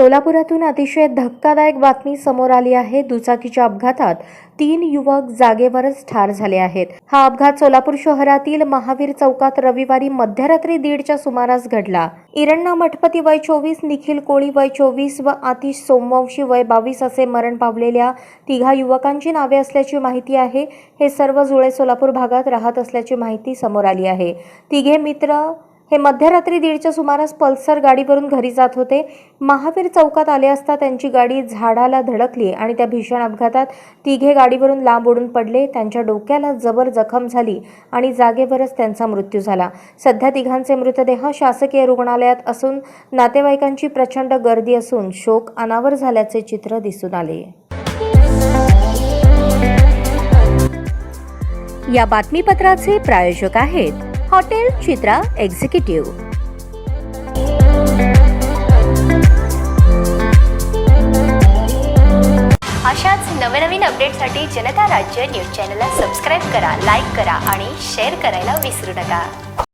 सोलापुरातून अतिशय धक्कादायक बातमी समोर आली आहे. दुचाकीच्या अपघातात तीन युवक जागेवरच ठार झाले आहेत. हा अपघात सोलापूर शहरातील महावीर चौकात रविवारी मध्यरात्री दीडच्या सुमारास घडला. इरण्णा मठपती वय चोवीस निखिल कोळी वय चोवीस व आतिश सोमवंशी वय बावीस असे मरण पावलेल्या तिघा युवकांची नावे असल्याची माहिती आहे. हे सर्व जुळे सोलापूर भागात राहत असल्याची माहिती समोर आली आहे. तिघे मित्र हे मध्यरात्री दीडच्या सुमारास पल्सर गाडीवरून घरी जात होते. महावीर चौकात आले असता त्यांची गाडी झाडाला धडकली आणि त्या भीषण अपघातात तिघे गाडीवरून लांब उडून पडले. त्यांच्या डोक्याला जबर जखम झाली आणि जागेवरच त्यांचा मृत्यू झाला. सध्या तिघांचे मृतदेह शासकीय रुग्णालयात असून नातेवाईकांची प्रचंड गर्दी असून शोक अनावर झाल्याचे चित्र दिसून आले. या बातमीपत्राचे प्रायोजक आहेत हॉटेल चित्रा एक्झिक्युटिव्ह. अशाच नवनवीन अपडेटसाठी जनता राज्य न्यूज चॅनलला सबस्क्राईब करा लाईक करा आणि शेअर करायला विसरू नका.